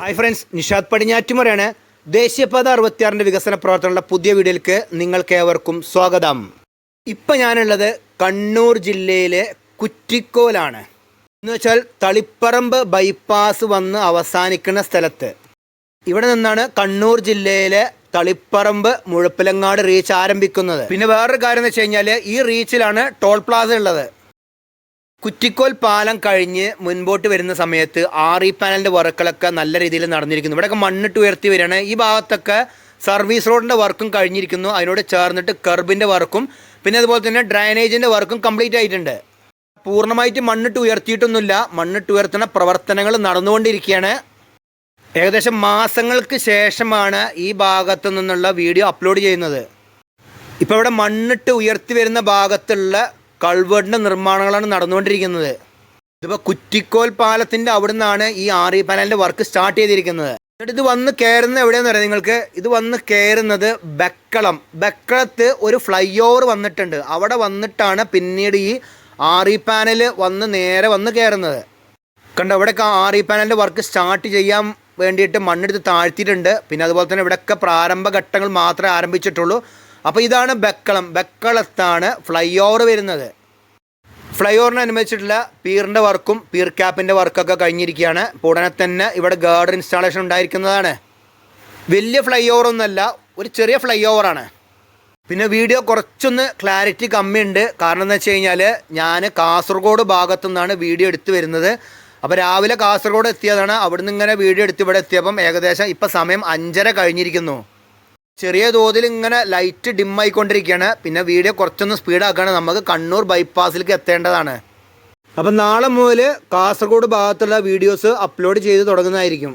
Hi friends Nishad പടിഞ്ഞാറ്റുമുറയാണ് ദേശീയപാത അറുപത്തിയാറിന്റെ വികസന പ്രവർത്തനങ്ങളുടെ പുതിയ വീഡിയോയിലേക്ക് നിങ്ങൾക്ക് ഏവർക്കും സ്വാഗതം. ഇപ്പം ഞാനുള്ളത് കണ്ണൂർ ജില്ലയിലെ കുറ്റിക്കോലാണ്. എന്ന് വെച്ചാൽ തളിപ്പറമ്പ് ബൈപ്പാസ് വന്ന് അവസാനിക്കുന്ന സ്ഥലത്ത്. ഇവിടെ നിന്നാണ് കണ്ണൂർ ജില്ലയിലെ തളിപ്പറമ്പ് മുഴപ്പിലങ്ങാട് റീച്ച് ആരംഭിക്കുന്നത്. പിന്നെ വേറൊരു കാര്യം എന്ന് വെച്ച് കഴിഞ്ഞാൽ ഈ റീച്ചിലാണ് ടോൾ പ്ലാസ ഉള്ളത്. കുറ്റിക്കോൽ പാലം കഴിഞ്ഞ് മുൻപോട്ട് വരുന്ന സമയത്ത് ആർ ഇ പാനലിന്റെ വർക്കുകളൊക്കെ നല്ല രീതിയിൽ നടന്നിരിക്കുന്നു. ഇവിടെയൊക്കെ മണ്ണിട്ട് ഉയർത്തി വരികയാണ്. ഈ ഭാഗത്തൊക്കെ സർവീസ് റോഡിന്റെ വർക്കും കഴിഞ്ഞിരിക്കുന്നു. അതിനോട് ചേർന്നിട്ട് കർബിന്റെ വർക്കും പിന്നെ അതുപോലെ തന്നെ ഡ്രൈനേജിന്റെ വർക്കും കംപ്ലീറ്റ് ആയിട്ടുണ്ട്. പൂർണമായിട്ട് മണ്ണിട്ട് ഉയർത്തിയിട്ടൊന്നുമില്ല. മണ്ണിട്ട് ഉയർത്തുന്ന പ്രവർത്തനങ്ങൾ നടന്നുകൊണ്ടിരിക്കുകയാണ്. ഏകദേശം മാസങ്ങൾക്ക് ശേഷമാണ് ഈ ഭാഗത്തു നിന്നുള്ള വീഡിയോ അപ്ലോഡ് ചെയ്യുന്നത്. ഇപ്പോൾ ഇവിടെ മണ്ണിട്ട് ഉയർത്തി വരുന്ന ഭാഗത്തുള്ള കൾവേർഡിന്റെ നിർമ്മാണങ്ങളാണ് നടന്നുകൊണ്ടിരിക്കുന്നത്. ഇതിപ്പോൾ കുറ്റിക്കോൽ പാലത്തിന്റെ അവിടെ നിന്നാണ് ഈ ആർ ഇ പാനലിന്റെ വർക്ക് സ്റ്റാർട്ട് ചെയ്തിരിക്കുന്നത്. എന്നിട്ട് ഇത് വന്ന് കയറുന്നത് എവിടെയാണെന്ന് പറയാം നിങ്ങൾക്ക്? ഇത് വന്ന് കയറുന്നത് ബക്കളം. ബക്കളത്ത് ഒരു ഫ്ലൈ ഓവർ വന്നിട്ടുണ്ട്. അവിടെ വന്നിട്ടാണ് പിന്നീട് ഈ ആർ ഇ പാനൽ വന്ന് നേരെ വന്ന് കയറുന്നത് കണ്ടോ ഇവിടെയൊക്കെ ആർ ഇ പാനലിന്റെ വർക്ക് സ്റ്റാർട്ട് ചെയ്യാൻ വേണ്ടിയിട്ട് മണ്ണെടുത്ത് താഴ്ത്തിയിട്ടുണ്ട്. പിന്നെ അതുപോലെ തന്നെ ഇവിടെയൊക്കെ പ്രാരംഭ ഘട്ടങ്ങൾ മാത്രമേ ആരംഭിച്ചിട്ടുള്ളൂ. അപ്പോൾ ഇതാണ് ബക്കളം. ബക്കളത്താണ് ഫ്ലൈ ഓവർ വരുന്നത്. ഫ്ലൈ ഓവറിനനുബന്ധിച്ചിട്ടുള്ള പീറിന്റെ വർക്കും പീർ ക്യാപ്പിന്റെ വർക്കൊക്കെ കഴിഞ്ഞിരിക്കുകയാണ്. ഉടനെ തന്നെ ഇവിടെ ഗാർഡർ ഇൻസ്റ്റാളേഷൻ ഉണ്ടായിരിക്കുന്നതാണ്. വലിയ ഫ്ലൈ ഓവർ ഒന്നല്ല ഒരു ചെറിയ ഫ്ലൈ ഓവറാണ് പിന്നെ വീഡിയോ കുറച്ചൊന്ന് ക്ലാരിറ്റി കമ്മിയുണ്ട്. കാരണം എന്ന് വെച്ച് കഴിഞ്ഞാൽ ഞാൻ കാസർഗോഡ് ഭാഗത്തു നിന്നാണ് വീഡിയോ എടുത്തു വരുന്നത്. അപ്പോൾ രാവിലെ കാസർഗോഡ് എത്തിയതാണ്. അവിടുന്ന് ഇങ്ങനെ വീഡിയോ എടുത്ത് ഇവിടെ എത്തിയപ്പം ഏകദേശം ഇപ്പം സമയം അഞ്ചര കഴിഞ്ഞിരിക്കുന്നു. ചെറിയ തോതിൽ ഇങ്ങനെ ലൈറ്റ് ഡിം ആയിക്കൊണ്ടിരിക്കുകയാണ്. പിന്നെ വീഡിയോ കുറച്ചൊന്ന് സ്പീഡാക്കുകയാണ് നമുക്ക് കണ്ണൂർ ബൈപ്പാസിലേക്ക് എത്തേണ്ടതാണ്. അപ്പം നാളെ മുതൽ കാസർഗോഡ് ഭാഗത്തുള്ള വീഡിയോസ് അപ്ലോഡ് ചെയ്ത് തുടങ്ങുന്നതായിരിക്കും.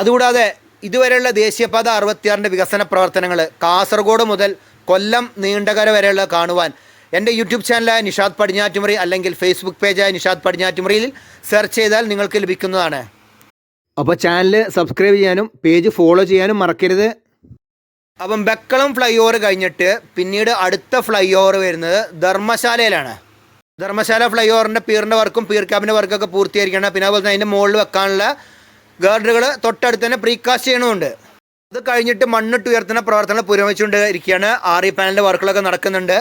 അതുകൂടാതെ ഇതുവരെയുള്ള ദേശീയപാത അറുപത്തിയാറിന്റെ വികസന പ്രവർത്തനങ്ങൾ കാസർഗോഡ് മുതൽ കൊല്ലം നീണ്ടകര വരെയുള്ള കാണുവാൻ എന്റെ യൂട്യൂബ് ചാനലായ നിഷാദ് പടിഞ്ഞാറ്റുമുറി അല്ലെങ്കിൽ ഫേസ്ബുക്ക് പേജായ നിഷാദ് പടിഞ്ഞാറ്റുമുറിയിൽ സെർച്ച് ചെയ്താൽ നിങ്ങൾക്ക് ലഭിക്കുന്നതാണ്. അപ്പോൾ ചാനൽ സബ്സ്ക്രൈബ് ചെയ്യാനും പേജ് ഫോളോ ചെയ്യാനും മറക്കരുത്. അപ്പം ബക്കളം ഫ്ലൈ ഓവർ കഴിഞ്ഞിട്ട് പിന്നീട് അടുത്ത ഫ്ലൈ ഓവർ വരുന്നത് ധർമ്മശാലയിലാണ്. ധർമ്മശാല ഫ്ലൈ ഓവറിന്റെ പീറിന്റെ വർക്കും പീർ ക്യാബിന്റെ വർക്കൊക്കെ പൂർത്തീകരിക്കണം പിന്നെ അതുപോലെ തന്നെ അതിന്റെ മുകളിൽ വെക്കാനുള്ള ഗാർഡുകൾ തൊട്ടടുത്ത് തന്നെ പ്രീകാസ്റ്റ് ചെയ്യണമുണ്ട്. അത് കഴിഞ്ഞിട്ട് മണ്ണിട്ട് ഉയർത്തുന്ന പ്രവർത്തനം പുരോഗമിച്ചുകൊണ്ട് ഇരിക്കുകയാണ് ആർ ഇ പാനലിന്റെ വർക്കുകളൊക്കെ നടക്കുന്നുണ്ട്.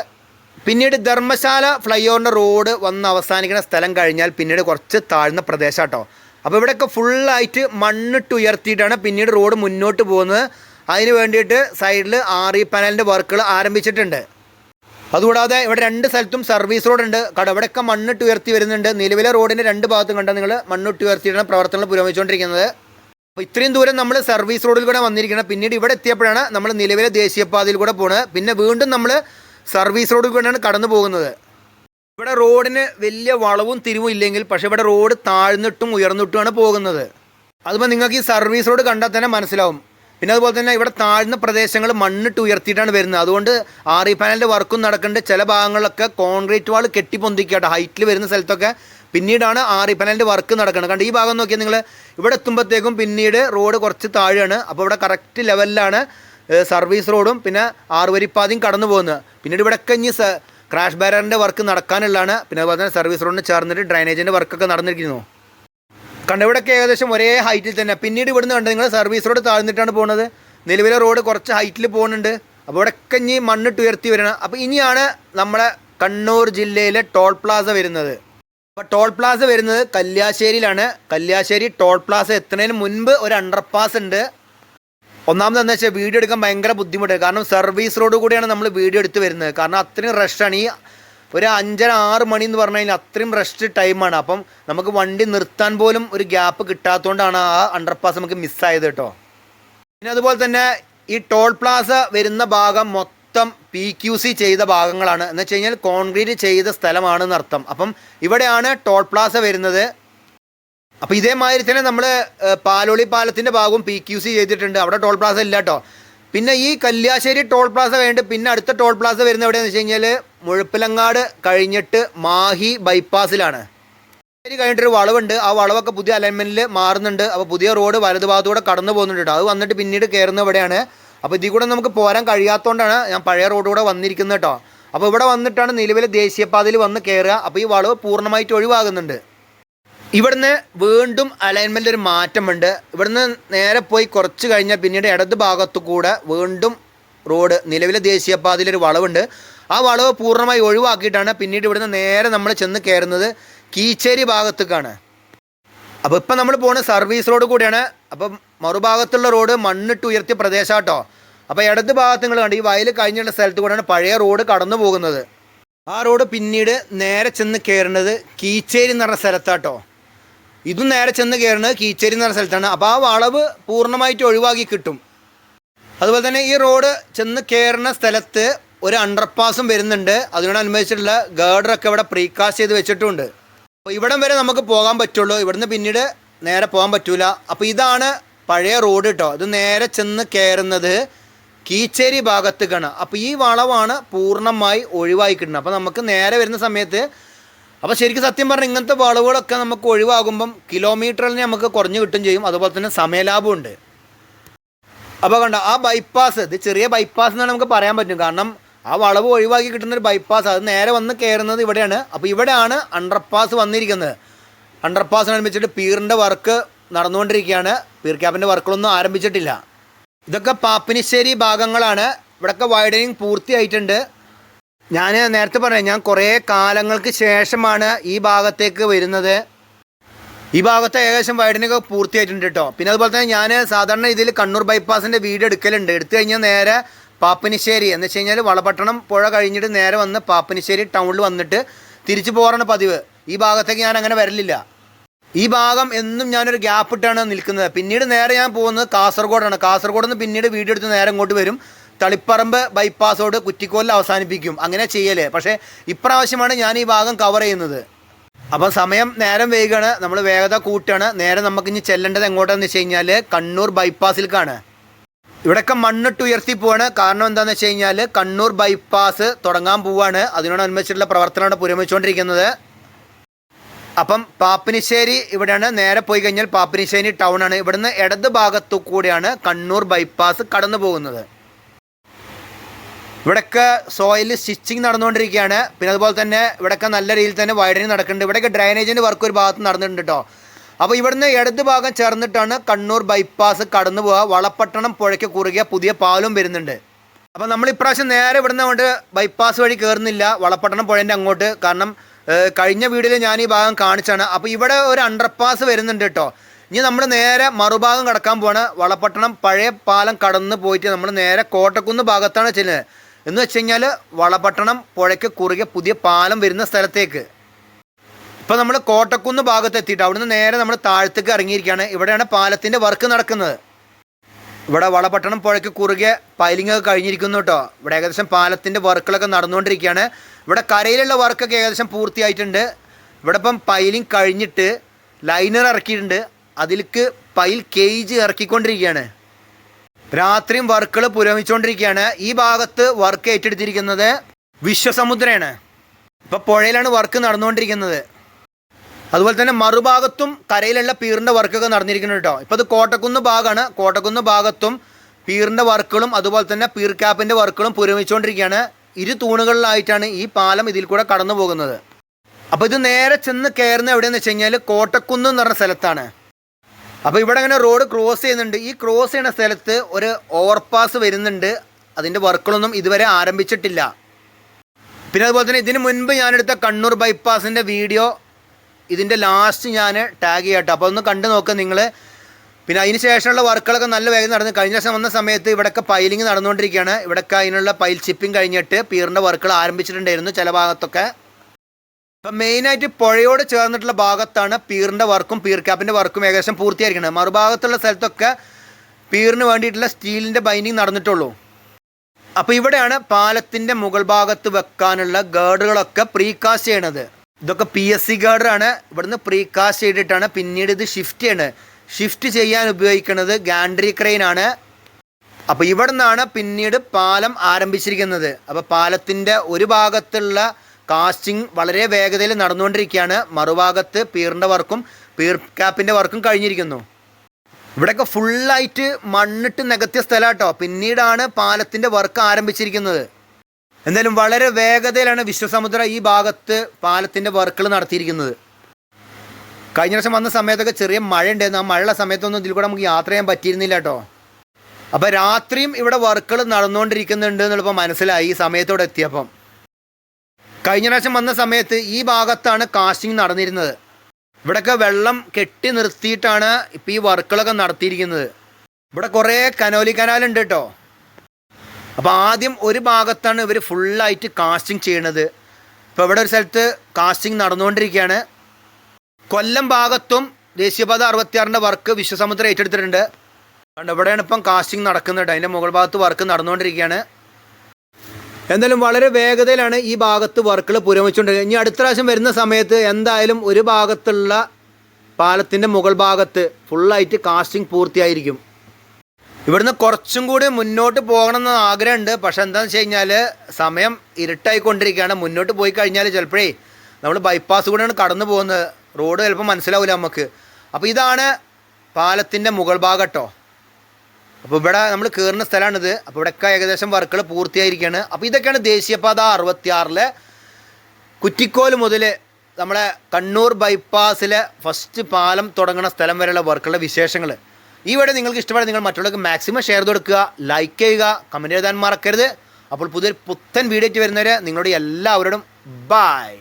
പിന്നീട് ധർമ്മശാല ഫ്ലൈ ഓവറിന്റെ റോഡ് വന്ന് അവസാനിക്കുന്ന സ്ഥലം കഴിഞ്ഞാൽ പിന്നീട് കുറച്ച് താഴ്ന്ന പ്രദേശം കേട്ടോ അപ്പോൾ ഇവിടെയൊക്കെ ഫുള്ളായിട്ട് മണ്ണിട്ട് ഉയർത്തിയിട്ടാണ് പിന്നീട് റോഡ് മുന്നോട്ട് പോകുന്നത്. അതിന് വേണ്ടിയിട്ട് സൈഡിൽ ആർ ഇ പാനലിന്റെ വർക്കുകൾ ആരംഭിച്ചിട്ടുണ്ട്. അതുകൂടാതെ ഇവിടെ രണ്ട് സ്ഥലത്തും സർവീസ് റോഡ് ഉണ്ട്. കട ഇവിടെയൊക്കെ മണ്ണിട്ട് ഉയർത്തി വരുന്നുണ്ട്. നിലവിലെ റോഡിന്റെ രണ്ട് ഭാഗത്തും കണ്ടാൽ നിങ്ങൾ മണ്ണിട്ട് ഉയർത്തിയിട്ടാണ് പ്രവർത്തനങ്ങൾ പുരോഗമിച്ചുകൊണ്ടിരിക്കുന്നത്. അപ്പോൾ ഇത്രയും ദൂരം നമ്മൾ സർവീസ് റോഡിൽ കൂടെ വന്നിരിക്കണം. പിന്നീട് ഇവിടെ എത്തിയപ്പോഴാണ് നമ്മൾ നിലവിലെ ദേശീയപാതയിൽ കൂടെ പോകുന്നത് പിന്നെ വീണ്ടും നമ്മൾ സർവീസ് റോഡിൽ കൂടെയാണ് കടന്നു പോകുന്നത്. ഇവിടെ റോഡിന് വലിയ വളവും തിരിവും ഇല്ലെങ്കിൽ പക്ഷേ ഇവിടെ റോഡ് താഴ്ന്നിട്ടും ഉയർന്നിട്ടുമാണ് പോകുന്നത്. അതിപ്പോൾ നിങ്ങൾക്ക് ഈ സർവീസ് റോഡ് കണ്ടാൽ തന്നെ മനസ്സിലാവും. പിന്നെ അതുപോലെ തന്നെ ഇവിടെ താഴ്ന്ന പ്രദേശങ്ങൾ മണ്ണിട്ട് ഉയർത്തിയിട്ടാണ് വരുന്നത്. അതുകൊണ്ട് ആർ ഇ പാനലിന്റെ വർക്കും നടക്കുന്നുണ്ട്. ചില ഭാഗങ്ങളിലൊക്കെ കോൺക്രീറ്റ് വാൾ കെട്ടിപ്പൊന്തിക്കട്ടെ ഹൈറ്റിൽ വരുന്ന സ്ഥലത്തൊക്കെ പിന്നീടാണ് ആർ ഇ പാനലിന്റെ വർക്ക് നടക്കുന്നത്. കണ്ട് ഈ ഭാഗം നോക്കിയാൽ നിങ്ങൾ ഇവിടെ എത്തുമ്പോഴത്തേക്കും പിന്നീട് റോഡ് കുറച്ച് താഴെയാണ്. അപ്പോൾ ഇവിടെ കറക്റ്റ് ലെവലിലാണ് സർവീസ് റോഡും പിന്നെ ആറുവരിപ്പാതയും കടന്നു പോകുന്നത്. പിന്നീട് ഇവിടെയൊക്കെ ഇനി ക്രാഷ് ബാരറിന്റെ വർക്ക് നടക്കാനുള്ളതാണ്. പിന്നെ അതുപോലെ തന്നെ സർവീസ് റോഡിന് ചേർന്നിട്ട് ഡ്രൈനേജിന്റെ വർക്കൊക്കെ നടന്നിരിക്കുന്നു. കണ്ട ഇവിടെയൊക്കെ ഏകദേശം ഒരേ ഹൈറ്റിൽ തന്നെ. പിന്നീട് ഇവിടുന്ന് കണ്ട് നിങ്ങൾ സർവീസ് റോഡ് താഴ്ന്നിട്ടാണ് പോകുന്നത് നിലവിലെ റോഡ് കുറച്ച് ഹൈറ്റിൽ പോകുന്നുണ്ട് അപ്പോൾ ഇവിടെയൊക്കെ ഇനി മണ്ണിട്ട് ഉയർത്തി വരണം. അപ്പോൾ ഇനിയാണ് നമ്മളെ കണ്ണൂർ ജില്ലയിലെ ടോൾ പ്ലാസ വരുന്നത്. അപ്പോൾ ടോൾ പ്ലാസ വരുന്നത് കല്യാശ്ശേരിയിലാണ്. കല്യാശ്ശേരി ടോൾ പ്ലാസ എത്തുന്നതിന് മുൻപ് ഒരു അണ്ടർപാസ് ഉണ്ട്. ഒന്നാമത് എന്താ വെച്ചാൽ വീഡിയോ എടുക്കാൻ ഭയങ്കര ബുദ്ധിമുട്ടാണ്. കാരണം സർവീസ് റോഡ് കൂടിയാണ് നമ്മൾ വീഡിയോ എടുത്ത് വരുന്നത്. കാരണം അത്രയും റഷാണ് ഈ ഒരു അഞ്ചര ആറ് മണി എന്ന് പറഞ്ഞു കഴിഞ്ഞാൽ അത്രയും റെസ്റ്റ് ടൈമാണ് അപ്പം നമുക്ക് വണ്ടി നിർത്താൻ പോലും ഒരു ഗ്യാപ്പ് കിട്ടാത്തതുകൊണ്ടാണ് ആ അണ്ടർപാസ് നമുക്ക് മിസ്സായത് കേട്ടോ. പിന്നെ അതുപോലെ തന്നെ ഈ ടോൾ പ്ലാസ വരുന്ന ഭാഗം മൊത്തം പി ക്യു സി ചെയ്ത ഭാഗങ്ങളാണ്. എന്ന് വെച്ച് കഴിഞ്ഞാൽ കോൺക്രീറ്റ് ചെയ്ത സ്ഥലമാണെന്ന് അർത്ഥം. അപ്പം ഇവിടെയാണ് ടോൾ പ്ലാസ വരുന്നത്. അപ്പം ഇതേമാതിരി തന്നെ നമ്മൾ പാലോളി പാലത്തിന്റെ ഭാഗവും പി ക്യു സി ചെയ്തിട്ടുണ്ട്. അവിടെ ടോൾ പ്ലാസ ഇല്ല കേട്ടോ. പിന്നെ ഈ കല്യാശ്ശേരി ടോൾ പ്ലാസ കഴിഞ്ഞിട്ട് പിന്നെ അടുത്ത ടോൾ പ്ലാസ വരുന്ന എവിടെയാണെന്ന് വെച്ച് കഴിഞ്ഞാൽ മുഴപ്പിലങ്ങാട് കഴിഞ്ഞിട്ട് മാഹി ബൈപ്പാസിലാണ്. ശരി കഴിഞ്ഞിട്ടൊരു വളവുണ്ട്. ആ വളവൊക്കെ പുതിയ അലൈൻമെന്റിൽ മാറുന്നുണ്ട്. അപ്പോൾ പുതിയ റോഡ് വലതു ഭാഗത്തൂടെ കടന്നു പോകുന്നുണ്ട്. അത് വന്നിട്ട് പിന്നീട് കയറുന്ന എവിടെയാണ് അപ്പോൾ ഇതിൽ കൂടെ നമുക്ക് പോരാൻ കഴിയാത്തതുകൊണ്ടാണ് ഞാൻ പഴയ റോഡ് കൂടെ വന്നിരിക്കുന്നത് കേട്ടോ അപ്പോൾ ഇവിടെ വന്നിട്ടാണ് നിലവിലെ ദേശീയപാതയിൽ വന്ന് കയറുക അപ്പോൾ ഈ വളവ് പൂർണമായിട്ട് ഒഴിവാകുന്നുണ്ട്. ഇവിടുന്ന് വീണ്ടും അലൈൻമെന്റ് ഒരു മാറ്റമുണ്ട്. ഇവിടുന്ന് നേരെ പോയി കുറച്ച് കഴിഞ്ഞാൽ പിന്നീട് ഇടത് ഭാഗത്തു കൂടെ വീണ്ടും റോഡ് നിലവിലെ ദേശീയപാതയിലൊരു വളവുണ്ട്. ആ വളവ് പൂർണമായി ഒഴിവാക്കിയിട്ടാണ് പിന്നീട് ഇവിടുന്ന് നേരെ നമ്മൾ ചെന്ന് കയറുന്നത് കീച്ചേരി ഭാഗത്തേക്കാണ്. അപ്പോൾ ഇപ്പം നമ്മൾ പോകുന്നത് സർവീസ് റോഡ് കൂടിയാണ്. അപ്പം മറുഭാഗത്തുള്ള റോഡ് മണ്ണിട്ട് ഉയർത്തിയ പ്രദേശമാട്ടോ അപ്പോൾ ഇടത് ഭാഗത്ത് നിങ്ങൾ കണ്ട് ഈ വയൽ കഴിഞ്ഞുള്ള സ്ഥലത്ത് കൂടെയാണ് പഴയ റോഡ് കടന്നു പോകുന്നത്. ആ റോഡ് പിന്നീട് നേരെ ചെന്ന് കയറുന്നത് കീച്ചേരി എന്ന് പറഞ്ഞ സ്ഥലത്താട്ടോ. ഇതും നേരെ ചെന്ന് കയറുന്നത് കീച്ചേരി എന്ന് പറഞ്ഞ സ്ഥലത്താണ്. അപ്പോൾ ആ വളവ് പൂർണമായിട്ട് ഒഴിവാക്കി കിട്ടും. അതുപോലെ തന്നെ ഈ റോഡ് ചെന്ന് കയറുന്ന സ്ഥലത്ത് ഒരു അണ്ടർപാസും വരുന്നുണ്ട്. അതിനോടനുബന്ധിച്ചിട്ടുള്ള ഗേഡറൊക്കെ ഇവിടെ പ്രീകാസ്റ്റ് ചെയ്ത് വെച്ചിട്ടുണ്ട്. അപ്പോൾ ഇവിടം വരെ നമുക്ക് പോകാൻ പറ്റുള്ളൂ. ഇവിടുന്ന് പിന്നീട് നേരെ പോകാൻ പറ്റൂല. അപ്പോൾ ഇതാണ് പഴയ റോഡ് കേട്ടോ ഇത് നേരെ ചെന്ന് കയറുന്നത് കീച്ചേരി ഭാഗത്തേക്കാണ്. അപ്പോൾ ഈ വളവാണ് പൂർണമായി ഒഴിവായി കിട്ടുന്നത്. അപ്പോൾ നമുക്ക് നേരെ വരുന്ന സമയത്ത് അപ്പോൾ ശരിക്കും സത്യം പറഞ്ഞാൽ ഇങ്ങനത്തെ വളവുകളൊക്കെ നമുക്ക് ഒഴിവാകുമ്പം കിലോമീറ്ററിൽ നമുക്ക് കുറഞ്ഞു കിട്ടും ചെയ്യും. അതുപോലെ തന്നെ സമയലാഭമുണ്ട് അപ്പോൾ കണ്ട ആ ബൈപ്പാസ് ഇത് ചെറിയ ബൈപ്പാസ് എന്നാണ് നമുക്ക് പറയാൻ പറ്റും. കാരണം ആ വളവ് ഒഴിവാക്കി കിട്ടുന്ന ഒരു ബൈപ്പാസ് അത് നേരെ വന്ന് കയറുന്നത് ഇവിടെയാണ്. അപ്പോൾ ഇവിടെയാണ് അണ്ടർപാസ് വന്നിരിക്കുന്നത്. അണ്ടർപാസ് ആരംഭിച്ചിട്ട് പീറിന്റെ വർക്ക് നടന്നുകൊണ്ടിരിക്കുകയാണ്. പീർ ക്യാപ്പിന്റെ വർക്കുകളൊന്നും ആരംഭിച്ചിട്ടില്ല. ഇതൊക്കെ പാപ്പിനിശ്ശേരി ഭാഗങ്ങളാണ്. ഇവിടൊക്കെ വൈഡനിങ് പൂർത്തിയായിട്ടുണ്ട്. ഞാൻ നേരത്തെ പറഞ്ഞു ഞാൻ കുറേ കാലങ്ങൾക്ക് ശേഷമാണ് ഈ ഭാഗത്തേക്ക് വരുന്നത്. ഈ ഭാഗത്ത് ഏകദേശം വൈഡിനൊക്കെ പൂർത്തിയായിട്ടുണ്ട് കേട്ടോ പിന്നെ അതുപോലെ തന്നെ ഞാൻ സാധാരണ ഇതിൽ കണ്ണൂർ ബൈപ്പാസിന്റെ വീട് എടുക്കലുണ്ട്. എടുത്തു കഴിഞ്ഞാൽ നേരെ പാപ്പനിശ്ശേരി. എന്ന് വെച്ച് കഴിഞ്ഞാൽ വളപട്ടണം പുഴ കഴിഞ്ഞിട്ട് നേരെ വന്ന് പാപ്പനിശ്ശേരി ടൗണിൽ വന്നിട്ട് തിരിച്ചു പോകാറാണ് പതിവ്. ഈ ഭാഗത്തേക്ക് ഞാൻ അങ്ങനെ വരലില്ല. ഈ ഭാഗം എന്നും ഞാനൊരു ഗ്യാപ്പ് ഇട്ടാണ് നിൽക്കുന്നത്. പിന്നീട് നേരെ ഞാൻ പോകുന്നത് കാസർഗോഡാണ്. കാസർഗോഡ് നിന്ന് പിന്നീട് വീഡിയോ എടുത്ത് നേരെ ഇങ്ങോട്ട് വരും. തളിപ്പറമ്പ് ബൈപ്പാസോട് കുറ്റിക്കോലിൽ അവസാനിപ്പിക്കും. അങ്ങനെ ചെയ്യലേ. പക്ഷേ ഇപ്രാവശ്യമാണ് ഞാൻ ഈ ഭാഗം കവർ ചെയ്യുന്നത്. അപ്പം സമയം നേരം വൈകാണ്. നമ്മൾ വേഗത കൂട്ടാണ്. നേരെ നമുക്ക് ഇനി ചെല്ലേണ്ടത് എങ്ങോട്ടാന്ന് വെച്ച് കഴിഞ്ഞാൽ കണ്ണൂർ ബൈപ്പാസിലേക്കാണ് ഇവിടെയൊക്കെ മണ്ണിട്ട് ഉയർത്തി പോവാണ്. കാരണം എന്താണെന്ന് വെച്ച് കഴിഞ്ഞാൽ കണ്ണൂർ ബൈപ്പാസ് തുടങ്ങാൻ പോവാണ്. അതിനോടനുബന്ധിച്ചിട്ടുള്ള പ്രവർത്തനമാണ് പുരോഗമിച്ചുകൊണ്ടിരിക്കുന്നത്. അപ്പം പാപ്പിനിശ്ശേരി ഇവിടെയാണ്. നേരെ പോയി കഴിഞ്ഞാൽ പാപ്പിനിശ്ശേരി ടൗൺ ആണ്. ഇവിടുന്ന് ഇടത് ഭാഗത്തു കൂടിയാണ് കണ്ണൂർ ബൈപ്പാസ് കടന്നു പോകുന്നത് ഇവിടെയൊക്കെ സോയിൽ സ്റ്റിച്ചിങ് നടന്നുകൊണ്ടിരിക്കുകയാണ്. പിന്നെ അതുപോലെ തന്നെ ഇവിടെയൊക്കെ നല്ല രീതിയിൽ തന്നെ വൈഡനിങ് നടക്കുന്നുണ്ട്. ഇവിടെയൊക്കെ ഡ്രൈനേജിന്റെ വർക്ക് ഒരു ഭാഗത്ത് നടന്നിട്ടുണ്ട് കേട്ടോ അപ്പോൾ ഇവിടുന്ന് ഇടത് ഭാഗം ചേർന്നിട്ടാണ് കണ്ണൂർ ബൈപ്പാസ് കടന്നു പോവുക. വളപ്പട്ടണം പുഴയ്ക്ക് കുറുകിയ പുതിയ പാലും വരുന്നുണ്ട്. അപ്പോൾ നമ്മൾ ഇപ്രാവശ്യം നേരെ ഇവിടുന്ന് അങ്ങോട്ട് ബൈപ്പാസ് വഴി കയറുന്നില്ല വളപ്പട്ടണം പുഴേന്റെ അങ്ങോട്ട്. കാരണം കഴിഞ്ഞ വീഡിയോയിൽ ഞാൻ ഈ ഭാഗം കാണിച്ചാണ്. അപ്പോൾ ഇവിടെ ഒരു അണ്ടർപാസ് വരുന്നുണ്ട് കേട്ടോ ഇനി നമ്മൾ നേരെ മറുഭാഗം കടക്കാൻ പോവാണ്. വളപ്പട്ടണം പഴയ പാലം കടന്ന് പോയിട്ട് നമ്മൾ നേരെ കോട്ടക്കുന്ന് ഭാഗത്താണ് ചെല്ലുന്നത്. എന്ന് വെച്ച് കഴിഞ്ഞാൽ വളപട്ടണം പുഴയ്ക്ക് കുറുകെ പുതിയ പാലം വരുന്ന സ്ഥലത്തേക്ക്. ഇപ്പോൾ നമ്മൾ കോട്ടക്കുന്ന് ഭാഗത്ത് എത്തിയിട്ട് അവിടുന്ന് നേരെ നമ്മൾ താഴത്തേക്ക് ഇറങ്ങിയിരിക്കുകയാണ്. ഇവിടെയാണ് പാലത്തിന്റെ വർക്ക് നടക്കുന്നത്. ഇവിടെ വളപട്ടണം പുഴയ്ക്ക് കുറുകെ പൈലിംഗ് ഒക്കെ കഴിഞ്ഞിരിക്കുന്നു കേട്ടോ. ഇവിടെ ഏകദേശം പാലത്തിന്റെ വർക്കുകളൊക്കെ നടന്നുകൊണ്ടിരിക്കുകയാണ്. ഇവിടെ കരയിലുള്ള വർക്കൊക്കെ ഏകദേശം പൂർത്തിയായിട്ടുണ്ട്. ഇവിടെ ഇപ്പം പൈലിംഗ് കഴിഞ്ഞിട്ട് ലൈനർ ഇറക്കിയിട്ടുണ്ട്. അതിലേക്ക് പൈൽ കേജ് ഇറക്കിക്കൊണ്ടിരിക്കുകയാണ്. രാത്രിയും വർക്കുകൾ പുരോഗമിച്ചുകൊണ്ടിരിക്കുകയാണ്. ഈ ഭാഗത്ത് വർക്ക് ഏറ്റെടുത്തിരിക്കുന്നത് വിശ്വസമുദ്രയാണ്. ഇപ്പോൾ പുഴയിലാണ് വർക്ക് നടന്നുകൊണ്ടിരിക്കുന്നത്. അതുപോലെ തന്നെ മറുഭാഗത്തും കരയിലുള്ള പീറിന്റെ വർക്കൊക്കെ നടന്നിരിക്കുന്നു കേട്ടോ. ഇപ്പോൾ അത് കോട്ടക്കുന്ന് ഭാഗമാണ്. കോട്ടക്കുന്ന് ഭാഗത്തും പീറിന്റെ വർക്കുകളും അതുപോലെ തന്നെ പീർ ക്യാപ്പിന്റെ വർക്കുകളും പുരോഗമിച്ചുകൊണ്ടിരിക്കുകയാണ്. ഇരു തൂണുകളിലായിട്ടാണ് ഈ പാലം ഇതിൽ കൂടെ കടന്നു പോകുന്നത് അപ്പോൾ ഇത് നേരെ ചെന്ന് കയറുന്ന എവിടെയെന്ന് വെച്ച് കഴിഞ്ഞാൽ കോട്ടക്കുന്ന് എന്ന് പറഞ്ഞ സ്ഥലത്താണ്. അപ്പോൾ ഇവിടെ അങ്ങനെ റോഡ് ക്രോസ് ചെയ്യുന്നുണ്ട്. ഈ ക്രോസ് ചെയ്യുന്ന സ്ഥലത്ത് ഒരു ഓവർപാസ് വരുന്നുണ്ട്. അതിന്റെ വർക്കുകളൊന്നും ഇതുവരെ ആരംഭിച്ചിട്ടില്ല. പിന്നെ അതുപോലെ തന്നെ ഇതിന് മുൻപ് ഞാനെടുത്ത കണ്ണൂർ ബൈപ്പാസിന്റെ വീഡിയോ ഇതിന്റെ ലാസ്റ്റ് ഞാൻ ടാഗ് ചെയ്യട്ടോ അപ്പോൾ ഒന്ന് കണ്ടു നോക്കുക നിങ്ങൾ പിന്നെ അതിന് ശേഷമുള്ള വർക്കുകളൊക്കെ നല്ല വേഗം നടന്നു. കഴിഞ്ഞ ദിവസം വന്ന സമയത്ത് ഇവിടെയൊക്കെ പൈലിംഗ് നടന്നുകൊണ്ടിരിക്കുകയാണ്. ഇവിടെയൊക്കെ അതിനുള്ള പൈൽ ചിപ്പിംഗ് കഴിഞ്ഞിട്ട് പീറിന്റെ വർക്കുകൾ ആരംഭിച്ചിട്ടുണ്ടായിരുന്നു ചില ഭാഗത്തൊക്കെ. ഇപ്പം മെയിനായിട്ട് പുഴയോട് ചേർന്നിട്ടുള്ള ഭാഗത്താണ് പീറിന്റെ വർക്കും പീർ ക്യാപ്പിന്റെ വർക്കും ഏകദേശം പൂർത്തിയായിരിക്കുന്നത്. മറുഭാഗത്തുള്ള സ്ഥലത്തൊക്കെ പീറിന് വേണ്ടിയിട്ടുള്ള സ്റ്റീലിന്റെ ബൈൻഡിങ് നടന്നിട്ടുള്ളൂ. അപ്പോൾ ഇവിടെയാണ് പാലത്തിന്റെ മുകൾ ഭാഗത്ത് വെക്കാനുള്ള ഗേർഡുകളൊക്കെ പ്രീകാസ്റ്റ് ചെയ്യണത്. ഇതൊക്കെ പി എസ് സി ഗേർഡറാണ് ഇവിടുന്ന് പ്രീകാസ്റ്റ് ചെയ്തിട്ടാണ് പിന്നീട് ഇത് ഷിഫ്റ്റ് ചെയ്യണത്. ഷിഫ്റ്റ് ചെയ്യാൻ ഉപയോഗിക്കുന്നത് ഗാൻഡ്രി ക്രെയിൻ ആണ്. അപ്പോൾ ഇവിടെ നിന്നാണ് പിന്നീട് പാലം ആരംഭിച്ചിരിക്കുന്നത്. അപ്പോൾ പാലത്തിന്റെ ഒരു ഭാഗത്തുള്ള കാസ്റ്റിംഗ് വളരെ വേഗതയിൽ നടന്നുകൊണ്ടിരിക്കുകയാണ്. മറുഭാഗത്ത് പീറിന്റെ വർക്കും പീർ ക്യാപ്പിന്റെ വർക്കും കഴിഞ്ഞിരിക്കുന്നു. ഇവിടെയൊക്കെ ഫുള്ളായിട്ട് മണ്ണിട്ട് നികത്തിയ സ്ഥലം കേട്ടോ പിന്നീടാണ് പാലത്തിന്റെ വർക്ക് ആരംഭിച്ചിരിക്കുന്നത്. എന്തായാലും വളരെ വേഗതയിലാണ് വിശ്വസമുദ്ര ഈ ഭാഗത്ത് പാലത്തിന്റെ വർക്കുകൾ നടത്തിയിരിക്കുന്നത്. കഴിഞ്ഞ വർഷം വന്ന സമയത്തൊക്കെ ചെറിയ മഴ ഉണ്ടായിരുന്നു ആ മഴയുള്ള സമയത്തൊന്നും ഇതിൽ കൂടെ നമുക്ക് യാത്ര ചെയ്യാൻ പറ്റിയിരുന്നില്ല കേട്ടോ. അപ്പോൾ രാത്രിയും ഇവിടെ വർക്കുകൾ നടന്നുകൊണ്ടിരിക്കുന്നുണ്ട് എന്നുള്ളപ്പോൾ മനസ്സിലായി ഈ സമയത്തോടെ എത്തിയപ്പം. കഴിഞ്ഞ പ്രാവശ്യം വന്ന സമയത്ത് ഈ ഭാഗത്താണ് കാസ്റ്റിംഗ് നടന്നിരുന്നത്. ഇവിടെയൊക്കെ വെള്ളം കെട്ടി നിർത്തിയിട്ടാണ് ഇപ്പോൾ ഈ വർക്കുകളൊക്കെ നടത്തിയിരിക്കുന്നത്. ഇവിടെ കുറേ കനോലി കനാലുണ്ട് കേട്ടോ. അപ്പോൾ ആദ്യം ഒരു ഭാഗത്താണ് ഇവർ ഫുള്ളായിട്ട് കാസ്റ്റിംഗ് ചെയ്യണത്. ഇപ്പോൾ ഇവിടെ ഒരു സ്ഥലത്ത് കാസ്റ്റിംഗ് നടന്നുകൊണ്ടിരിക്കുകയാണ്. കൊല്ലം ഭാഗത്തും ദേശീയപാത അറുപത്തിയാറിന്റെ വർക്ക് വിശ്വസമുദ്രം ഏറ്റെടുത്തിട്ടുണ്ട്. കണ്ടോ ഇവിടെയാണ് ഇപ്പം കാസ്റ്റിംഗ് നടക്കുന്നത്. അതിന്റെ മുകൾ ഭാഗത്ത് വർക്ക് നടന്നുകൊണ്ടിരിക്കുകയാണ്. എന്തായാലും വളരെ വേഗതയിലാണ് ഈ ഭാഗത്ത് വർക്കുകൾ പുരോഗമിച്ചുകൊണ്ടിരിക്കുന്നത്. ഇനി അടുത്ത പ്രാവശ്യം വരുന്ന സമയത്ത് എന്തായാലും ഒരു ഭാഗത്തുള്ള പാലത്തിന്റെ മുകൾ ഭാഗത്ത് ഫുള്ളായിട്ട് കാസ്റ്റിംഗ് പൂർത്തിയായിരിക്കും. ഇവിടുന്ന് കുറച്ചും കൂടി മുന്നോട്ട് പോകണമെന്ന് ആഗ്രഹമുണ്ട്. പക്ഷെ എന്താണെന്ന് വെച്ച് കഴിഞ്ഞാൽ സമയം ഇരുട്ടായിക്കൊണ്ടിരിക്കുകയാണ്. മുന്നോട്ട് പോയി കഴിഞ്ഞാൽ ചിലപ്പോഴേ നമ്മൾ ബൈപ്പാസ് കൂടെയാണ് കടന്നു പോകുന്നത്. റോഡ് ചിലപ്പോൾ മനസ്സിലാവില്ല നമുക്ക്. അപ്പോൾ ഇതാണ് പാലത്തിന്റെ മുകൾ ഭാഗം കേട്ടോ. അപ്പോൾ ഇവിടെ നമ്മൾ കയറുന്ന സ്ഥലമാണിത് അപ്പോൾ ഇവിടെയൊക്കെ ഏകദേശം വർക്കുകൾ പൂർത്തിയായിരിക്കുകയാണ് അപ്പോൾ ഇതൊക്കെയാണ് ദേശീയപാത അറുപത്തിയാറിലെ കുറ്റിക്കോൽ മുതൽ നമ്മളെ കണ്ണൂർ ബൈപ്പാസിലെ ഫസ്റ്റ് പാലം തുടങ്ങുന്ന സ്ഥലം വരെയുള്ള വർക്കുകളുടെ വിശേഷങ്ങൾ ഈ വീഡിയോ നിങ്ങൾക്ക് ഇഷ്ടപ്പെടുക നിങ്ങൾ മറ്റുള്ളവർക്ക് മാക്സിമം ഷെയർ കൊടുക്കുക ലൈക്ക് ചെയ്യുക കമന്റ് എഴുതാൻ മറക്കരുത്. അപ്പോൾ പുതിയൊരു പുത്തൻ വീഡിയോ വരുന്നവരെ നിങ്ങളുടെ എല്ലാവരോടും ബായ്